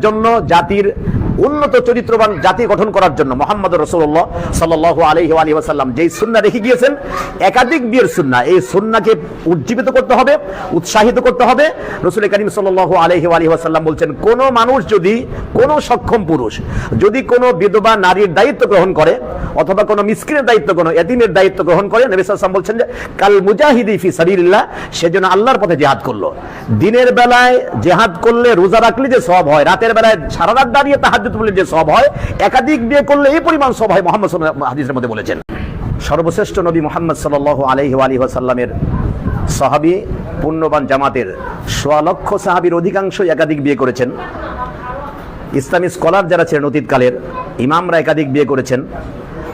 জন্য জাতির উন্নত চরিত্রবান জাতি গঠন করার জন্য মোহাম্মদ রসুল্লাহ সাল্লাহ আলহি যেই সুন্না রেখে গিয়েছেন, একাধিক বিয়ের সুন্না, এই সুন্নাকে উজ্জীবিত করতে হবে, উৎসাহিত করতে হবে। রসুল করিম সাল্লাহ আলহি আলী ওয়াসাল্লাম বলছেন, কোন মানুষ যদি কোন সক্ষম পুরুষ, যদি কোনো বিধবা নারীর দায়িত্ব গ্রহণ করে অথবা কোনো মিসকিনের দায়িত্ব কোনো এদিনের দায়িত্ব গ্রহণ করে, নবী সাল্লাম বলছেন যে, কাল মুজাহিদি ফি সাবিলিল্লাহ সেজন্য আল্লাহর পথে জিহাদ করল। দিনের বেলায় জেহাদ করলে রোজা রাখলে যে সব হয়, রাতের বেলায় সারা রাত দাঁড়িয়ে তাহাজ্জুদ বলে যে সব হয়, একাধিক বিয়ে করলে এই পরিমাণ সব হয়, মোহাম্মদ হাদিসের মধ্যে বলেছেন। সর্বশ্রেষ্ঠ নবী মোহাম্মদ ওয়া আলিহি ওয়াসাল্লামের সাহাবী, পুণ্যবান জামাতের সোয়া সাহাবীর অধিকাংশই একাধিক বিয়ে করেছেন। ইসলামী স্কলার যারা ছিলেন অতীতকালের, ইমামরা একাধিক বিয়ে করেছেন।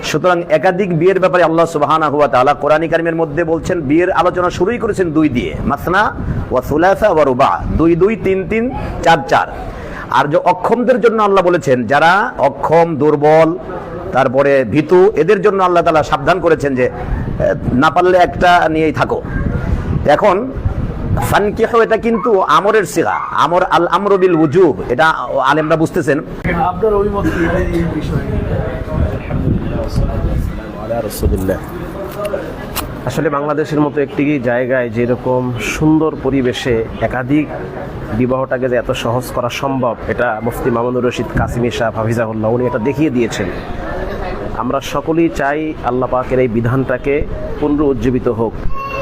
সুতরাং একাধিক বিয়ের ব্যাপারে আল্লাহ সুবাহানা হুয়া তাআলা কোরআন কারিমের মধ্যে বলছেন, বিয়ের আলোচনা শুরুই করেছেন দুই দিয়ে, মাসনা ওয়া সুলাসা ওয়া রুবা, দুই দুই তিন তিন চার চার। আর যে অক্ষমদের জন্য আল্লাহ বলেছেন যারা অক্ষম দুর্বল তারপরে ভীতু এদের জন্য আল্লাহ তালা সাবধান করেছেন যে না পারলে একটা নিয়েই থাকো। এখন ফানকিহ এটা কিন্তু আমরের সিগা আমর আল আমরবিল উজুব এটা আলেমরা বুঝতেছেন। আপনার অভিমত কি এই বিষয়ে? আসলে বাংলাদেশের মতো একটি জায়গায় যেরকম সুন্দর পরিবেশে একাধিক বিবাহটাকে যে এত সহজ করা সম্ভব, এটা মুফতি মামুনুর রশিদ কাসিমি শাহ হাফিজাহুল্লাহ, উনি এটা দেখিয়ে দিয়েছেন। আমরা সকলেই চাই আল্লাহ পাকের এই বিধানটাকে পুনরুজ্জীবিত হোক,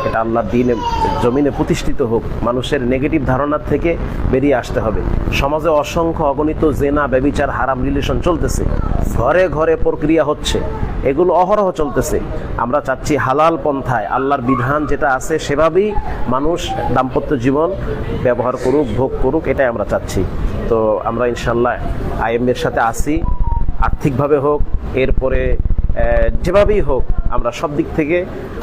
এটা আল্লাহর দিনে, জমিনে প্রতিষ্ঠিত হোক, মানুষের নেগেটিভ ধারণার থেকে বেরিয়ে আসতে হবে। সমাজে অসংখ্য অগণিত জেনা, ব্যবিচার, হারাম রিলেশন চলতেছে। ঘরে ঘরে প্রক্রিয়া হচ্ছে। এগুলো অহরহ চলতেছে। আমরা চাচ্ছি হালাল পন্থায় আল্লাহর বিধান যেটা আছে সেভাবেই মানুষ দাম্পত্য জীবন ব্যবহার করুক, ভোগ করুক, এটাই আমরা চাচ্ছি। তো আমরা ইনশাল্লাহ আইএমের সাথে আসি আর্থিকভাবে হোক, এরপরে যেভাবেই হোক, আমরা সব দিক থেকে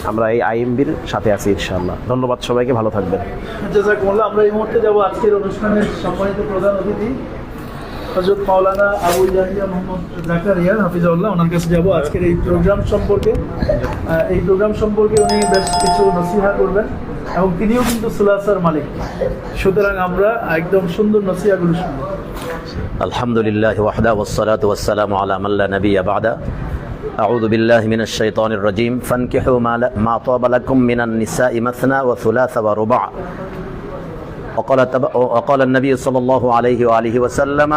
আমরা এই আইএমবির সাথে আছি ইনশাল্লাহ ধন্যবাদ সবাইকে, ভালো থাকবেন। আমরা এই মুহূর্তে যাব আজকের অনুষ্ঠানের সম্মানিত প্রধান অতিথি। হজরত মাওলানা আবু ইয়াহিয়া মোহাম্মদ জাকারিয়া হাফিজাউল্লাহ ওনার কাছে যাব আজকের এই প্রোগ্রাম সম্পর্কে আহ, এই প্রোগ্রাম সম্পর্কে উনি বেশ কিছু নসিহা করবেন এবং তিনিও কিন্তু সুলাসার মালিক সুতরাং আমরা একদম সুন্দর নসিহাগুলো শুনবো الحمد لله وحده والصلاة والسلام على من لا نبي بعده أعوذ بالله من الشيطان الرجيم فانكحوا ما, ل- ما طاب لكم من النساء مثنى وثلاث وربع وقال, تب- وقال النبي صلى الله عليه وآله وسلم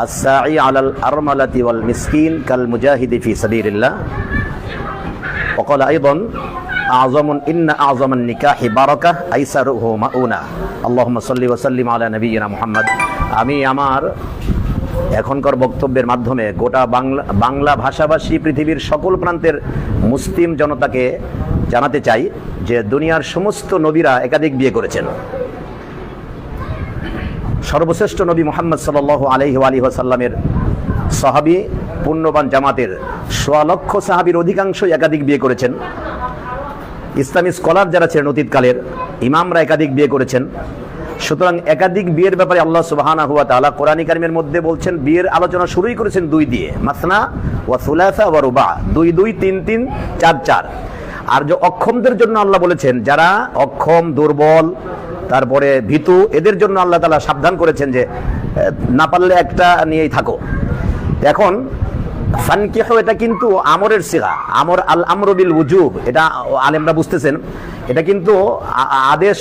الساعي على الأرملة والمسكين كالمجاهد في سبيل الله وقال أيضا أعظم إن أعظم النكاح بركة أيسره مؤونة اللهم صل وسلم على نبينا محمد আমি আমার এখনকার বক্তব্যের মাধ্যমে গোটা বাংলা বাংলা ভাষাভাষী পৃথিবীর সকল প্রান্তের মুসলিম জনতাকে জানাতে চাই যে দুনিয়ার সমস্ত নবীরা একাধিক বিয়ে করেছেন সর্বশ্রেষ্ঠ নবী মোহাম্মদ সাল আলহি আলী সাল্লামের সাহাবি, পুণ্যবান জামাতের সোয়া লক্ষ সাহাবির অধিকাংশই একাধিক বিয়ে করেছেন। ইসলামী স্কলার যারা ছিলেন অতীতকালের, ইমামরা একাধিক বিয়ে করেছেন। সুতরাং একাধিক বিয়ের ব্যাপারে আল্লাহ সুবাহানা হুয়া তাআলা কোরআন কারিমের মধ্যে বলছেন, বিয়ের আলোচনা শুরুই করেছেন দুই দিয়ে, মাসনা ওয়া সুলাসা ওয়া রুবা। দুই দুই, তিন তিন, চার চার। আর যে অক্ষমদের জন্য আল্লাহ বলেছেন, যারা অক্ষম, দুর্বল তারপরে ভীতু, এদের জন্য আল্লাহ তাআলা সাবধান করেছেন যে না পারলে একটা নিয়েই থাকো। এখন, ফানকিহ, এটা কিন্তু আমরের সিগা, আমর আল আমরবিল উজুব, এটা আলেমরা বুঝতেছেন। এটা কিন্তু আদেশ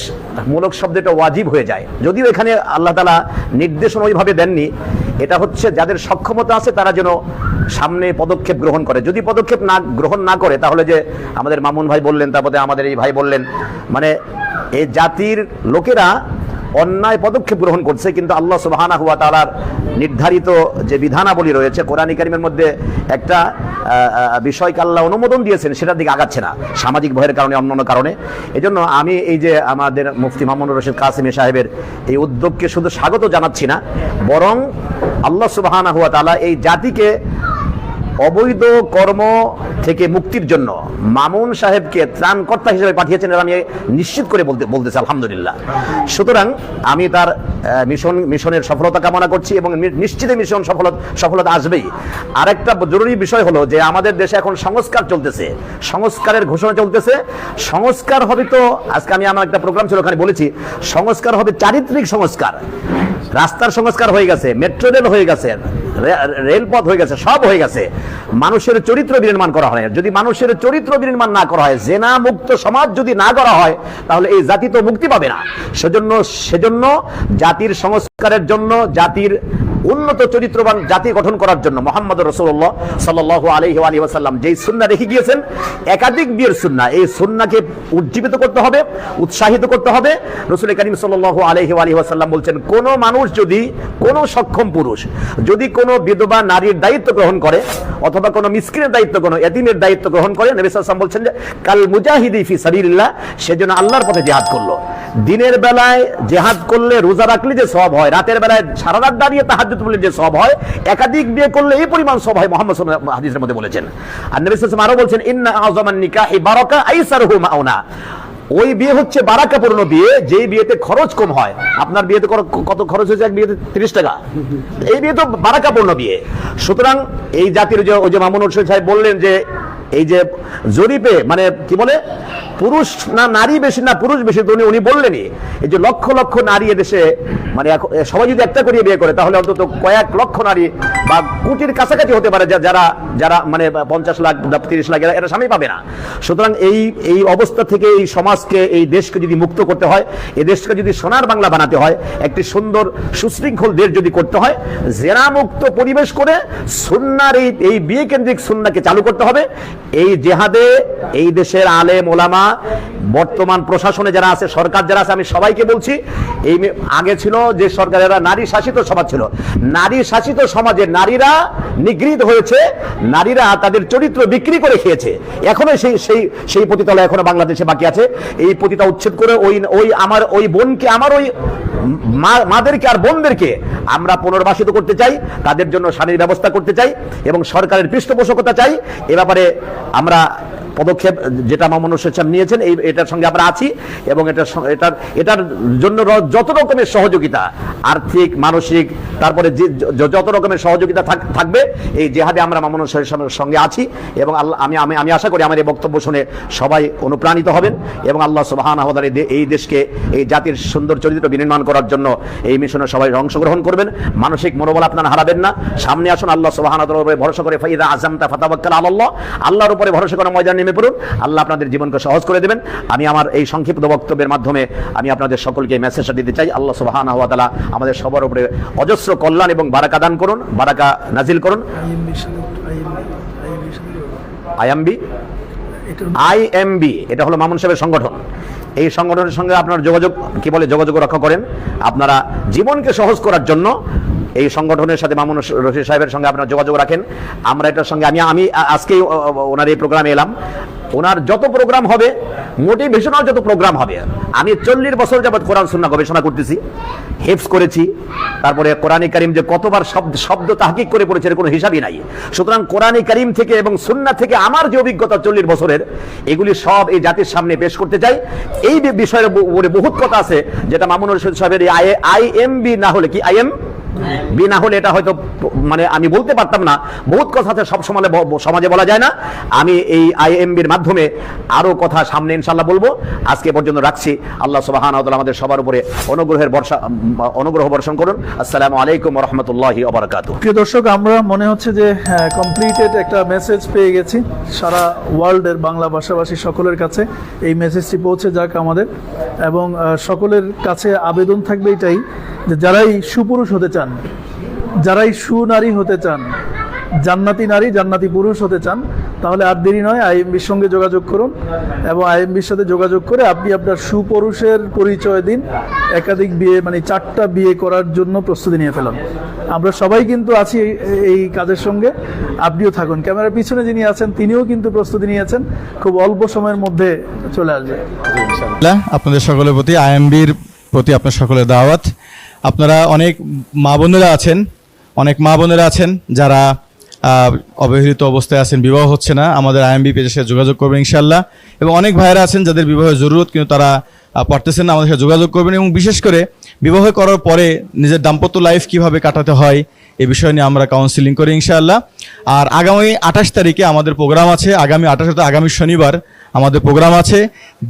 মূলক শব্দটা ওয়াজিব হয়ে যায়। যদিও এখানে আল্লাহ তালা নির্দেশনা ওইভাবে দেননি, এটা হচ্ছে যাদের সক্ষমতা আছে তারা যেন সামনে পদক্ষেপ গ্রহণ করে। যদি পদক্ষেপ না গ্রহণ না করে, তাহলে যে আমাদের মামুন ভাই বললেন, তারপরে আমাদের এই ভাই বললেন মানে এই জাতির লোকেরা অন্যায় পদক্ষেপ গ্রহণ করছে, কিন্তু আল্লাহ সুবহানাহু হুয়া তালার নির্ধারিত যে বিধানাবলী রয়েছে, কোরআন কারিমের মধ্যে একটা বিষয়কে আল্লাহ অনুমোদন দিয়েছেন, সেটার দিকে আগাচ্ছে না, সামাজিক ভয়ের কারণে, অন্যান্য কারণে। এজন্য আমি এই যে আমাদের মুফতি মামুনুর রশিদ কাসিমি সাহেবের এই উদ্যোগকে শুধু স্বাগত জানাচ্ছি না, বরং আল্লাহ সুবহানাহু হুয়া তালা এই জাতিকে অবৈধ কর্ম থেকে মুক্তির জন্য মামুন সাহেবকে ত্রাণকর্তা হিসেবে পাঠিয়েছেন এটা আমি নিশ্চিত করে বলতে বলতেছি, আলহামদুলিল্লাহ। সুতরাং আমি তার মিশন মিশনের সফলতা কামনা করছি এবং নিশ্চিত মিশন সফলতা সফলতা আসবেই। আরেকটা জরুরি বিষয় হলো যে আমাদের দেশে এখন সংস্কার চলতেছে। সংস্কারের ঘোষণা চলতেছে। সংস্কার হবে তো, আজকে আমি আমার একটা প্রোগ্রাম ছিল, ওখানে বলেছি, সংস্কার হবে চারিত্রিক সংস্কার। রাস্তার সংস্কার হয়ে গেছে মেট্রো রেল হয়ে গেছে। রেলপথ হয়ে গেছে, সব হয়ে গেছে। মানুষের চরিত্র বিনির্মাণ করা হয়। যদি মানুষের চরিত্র বিনির্মাণ না করা হয় জেনা মুক্ত সমাজ যদি না করা হয়, তাহলে এই জাতি তো মুক্তি পাবে না। সেজন্য সেজন্য জাতির সংস্কারের জন্য জাতির উন্নত চরিত্রবান জাতি গঠন করার জন্য মোহাম্মদ রসুল্লাহ সাল্লাহ আলহি আলী যেই সুন্না রেখে গিয়েছেন, একাধিক বিয়ের সুন্না, এই সুন্নাকে উজ্জীবিত করতে হবে, উৎসাহিত করতে হবে। রসুল করিম সাল্লাহ আলহি আলী বলছেন, কোন মানুষ যদি কোন সক্ষম পুরুষ, যদি কোনো বিধবা নারীর দায়িত্ব গ্রহণ করে অথবা কোনো মিসকিনের দায়িত্ব কোনো এতিমের দায়িত্ব গ্রহণ করে, নবী সাল্লাল্লাহু আলাইহি বলছেন যে, কাল মুজাহিদি ফি সাবিলিল্লাহ সেজন্য আল্লাহর পথে জিহাদ করল। দিনের বেলায় জেহাদ করলে রোজা রাখলে যে সব হয়, রাতের বেলায় সারা রাত দাঁড়িয়ে তাহাজ্জুদ পড়লে যে সব হয়, একাধিক বিয়ে করলে এই পরিমাণ সব হয়, মোহাম্মদ হাদিসের মধ্যে বলেছেন। আর নবী সাল্লাম আরও বলছেন, ইন্না আজমান নিকাহ বারাকা আইসারহু মাউনা ওই বিয়ে হচ্ছে বারাকাপূর্ণ বিয়ে, যেই বিয়েতে খরচ কম হয়। আপনার বিয়েতে কত খরচ হয়েছে এক বিয়েতে? তিরিশ টাকা। এই বিয়ে তো বারাকাপূর্ণ বিয়ে। সুতরাং এই জাতির যে ওই যে মামুন হোসেন সাহেব বললেন যে এই যে জরিপে মানে কি বলে, পুরুষ না নারী বেশি না পুরুষ বেশি, তো উনি বললেনই, এই যে লক্ষ লক্ষ নারী এদেশে মানে সবাই যদি একটা করে বিয়ে করে, তাহলে অন্তত কয়েক লক্ষ নারী বা কোটির কাছাকাছি হতে পারে যারা যারা মানে পঞ্চাশ লাখ তিরিশ লাখ, এরা- স্বামী পাবে না। সুতরাং এই এই অবস্থা থেকে এই সমাজকে, এই দেশকে যদি মুক্ত করতে হয় এই দেশকে যদি সোনার বাংলা বানাতে হয়, একটি সুন্দর সুশৃঙ্খল দেশ যদি করতে হয় জেনা মুক্ত পরিবেশ করে সুন্নার এই এই বিয়ে কেন্দ্রিক সুন্নাকে চালু করতে হবে। এই জেহাদে এই দেশের আলেম ওলামা বর্তমান প্রশাসনে যারা আছে, সরকার যারা আছে, আমি সবাইকে বলছি, এই আগে ছিল যে সরকারেরা নারী শাসিত সমাজ ছিল। নারী শাসিত সমাজে নারীরা নিগৃহীত হয়েছে, নারীরা তাদের চরিত্র বিক্রি করে খেয়েছে। এখনও সেই সেই সেই পতিতলা এখনও বাংলাদেশে বাকি আছে। এই পতিতা উচ্ছেদ করে ওই ওই আমার, ওই বোনকে, আমার ওই মাদেরকে আর বোনদেরকে আমরা পুনর্বাসিত করতে চাই, তাদের জন্য স্বামীর ব্যবস্থা করতে চাই এবং সরকারের পৃষ্ঠপোষকতা চাই। এ ব্যাপারে আমরা পদক্ষেপ যেটা মামুন হোসেন নিয়েছেন, এই এটার সঙ্গে আমরা আছি এবং এটার এটার এটার জন্য যত রকমের সহযোগিতা আর্থিক, মানসিক, তারপরে যে যত রকমের সহযোগিতা থাক- থাকবে, এই জেহাদে আমরা মামুন সঙ্গে আছি এবং আল্লাহ, আমি আমি আমি আশা করি আমার এই বক্তব্য শুনে সবাই অনুপ্রাণিত হবেন এবং আল্লাহ সুবাহান এই দেশকে, এই জাতির সুন্দর চরিত্র বিনির্মাণ করার জন্য এই মিশনে সবাই অংশগ্রহণ করবেন। মানসিক মনোবল আপনারা হারাবেন না। সামনে আসুন, আল্লাহ সুবাহান উপরে ভরসা করে, ফাইদা আজমতা ফাতাবাক্কাল আল্লাহ। আল্লাহর উপরে ভরসা করে ময়দান নেমে পড়ুন। আল্লাহ আপনাদের জীবনকে সহজ করে দেবেন। আমি আমার এই সংক্ষিপ্ত বক্তব্যের মাধ্যমে আমি আপনাদের সকলকে মেসেজটা দিতে চাই। আল্লাহ সুবাহান তাআলা আমাদের সবার উপরে অজস্র কল্যাণ এবং বারাকা দান করুন, বারাকা নাজিল করুন। আইএমবি আইএমবি এটা হলো মামুন সাহেবের সংগঠন। এই সংগঠনের সঙ্গে আপনার যোগাযোগ, কি বলে, যোগাযোগ রক্ষা করেন। আপনারা জীবনকে সহজ করার জন্য এই সংগঠনের সাথে মামুন রশিদ সাহেবের সঙ্গে আপনারা যোগাযোগ রাখেন। আমরা এটার সঙ্গে, আমি আমি আজকেই ওনার এই প্রোগ্রামে এলাম। ওনার যত প্রোগ্রাম হবে মোটিভেশনাল যত প্রোগ্রাম হবে, আমি চল্লিশ বছর যাবৎ কোরআন সুন্না গবেষণা করতেছি হেফস করেছি, তারপরে কোরআন কারিম যে কতবার শব্দ শব্দ তাহকিক করে পড়েছে, এর কোনো হিসাবই নাই। সুতরাং কোরআন কারিম থেকে এবং সুন্না থেকে আমার যে অভিজ্ঞতা চল্লিশ বছরের, এগুলি সব এই জাতির সামনে পেশ করতে চাই। এই বিষয়ের বহুত কথা আছে, যেটা মামুন রশিদ সাহেবের আই এম বি না হলে কি আই এম? বি না হলে এটা হয়তো মানে আমি বলতে পারতাম না। বহুত কথা আছে, সব ব- সমাজে বলা যায় না। আমি এই আইএমবির মাধ্যমে আরও কথা সামনে ইনশাল্লাহ বলব। আজকে পর্যন্ত রাখছি। আল্লাহ সুবাহান আমাদের সবার উপরে অনুগ্রহের বর্ষা অনুগ্রহ বর্ষণ করুন। আসসালামু আলাইকুম রহমতুল্লাহি ওবরাকাতু প্রিয় দর্শক, আমরা মনে হচ্ছে যে কমপ্লিটেড একটা মেসেজ পেয়ে গেছি সারা ওয়ার্ল্ডের বাংলা ভাষাভাষী সকলের কাছে। এই মেসেজটি পৌঁছে যাক আমাদের। এবং সকলের কাছে আবেদন থাকবে এটাই যে যারাই সুপুরুষ হতে চান, যারাই সুনারী হতে চান, জান্নাতি নারী, জান্নাতি পুরুষ হতে চান, তাহলে আর দেরি নয় আইএমবির সঙ্গে যোগাযোগ করুন এবং আইএমবির সাথে যোগাযোগ করে আপনি আপনার সুপুরুষের পরিচয় দিন, একাধিক বিয়ে মানে চারটা বিয়ে করার জন্য প্রস্তুতি নিয়ে ফেলাম আমরা সবাই কিন্তু আছি এই- কাজের সঙ্গে। আপনিও থাকুন। ক্যামেরার পিছনে যিনি আছেন, তিনিও কিন্তু প্রস্তুতি নিয়েছেন। খুব অল্প সময়ের মধ্যে চলে আসবে। আপনাদের সকলের প্রতি আইএমবির প্রতি আপনার সকলের দাওয়াত। আপনারা অনেক মা বোনেরা আছেন, অনেক মা বোনেরা আছেন যারা অবহেলিত অবস্থায় আছেন, বিবাহ হচ্ছে না। আমাদের আইএমবি পেজের সাথে যোগাযোগ করবেন ইনশাল্লাহ এবং অনেক ভাইয়েরা আছেন যাদের বিবাহের জরুরত, কিন্তু তারা পারতেছেন না আমাদের সাথে যোগাযোগ করবেন। এবং বিশেষ করে বিবাহ করার পরে নিজের দাম্পত্য লাইফ কীভাবে কাটাতে হয়, এ বিষয় নিয়ে আমরা কাউন্সিলিং করি ইনশাআল্লাহ। আর আগামী আঠাশ তারিখে আমাদের প্রোগ্রাম আছে, আগামী আঠাশ আগামী শনিবার আমাদের প্রোগ্রাম আছে।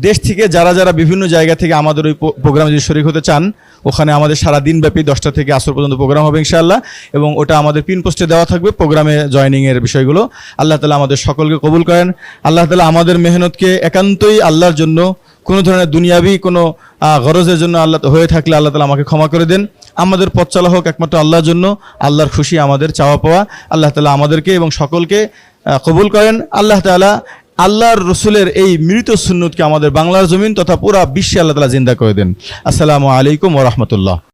দেশ থেকে যারা যারা বিভিন্ন জায়গা থেকে আমাদের ওই প্রোগ্রামে যদি শরিক হতে চান, ওখানে আমাদের সারা দিনব্যাপী দশটা থেকে আসর পর্যন্ত প্রোগ্রাম হবে ইনশাআল্লাহ। এবং ওটা আমাদের পিন পোস্টে দেওয়া থাকবে প্রোগ্রামে জয়নিংয়ের বিষয়গুলো। আল্লাহ তালা আমাদের সকলকে কবুল করেন। আল্লাহ তালা আমাদের মেহনতকে একান্তই আল্লাহর জন্য কোনো ধরনের দুনিয়াবি কোনো গরজের জন্য আল্লাহ, হয়ে থাকলে আল্লাহ তালা আমাকে ক্ষমা করে দেন। আমাদের পথ চলা হোক একমাত্র আল্লাহর জন্য, আল্লাহর খুশি আমাদের চাওয়া পাওয়া, আল্লাহ তালা আমাদেরকে এবং সকলকে কবুল করেন। আল্লাহ তালা আল্লাহর রসুলের এই মৃত সুন্নতকে আমাদের বাংলার জমিন তথা পুরা বিশ্বে আল্লাহ তালা জিন্দা করে দেন। আসসালামু আলাইকুম ওরহমতুল্লাহ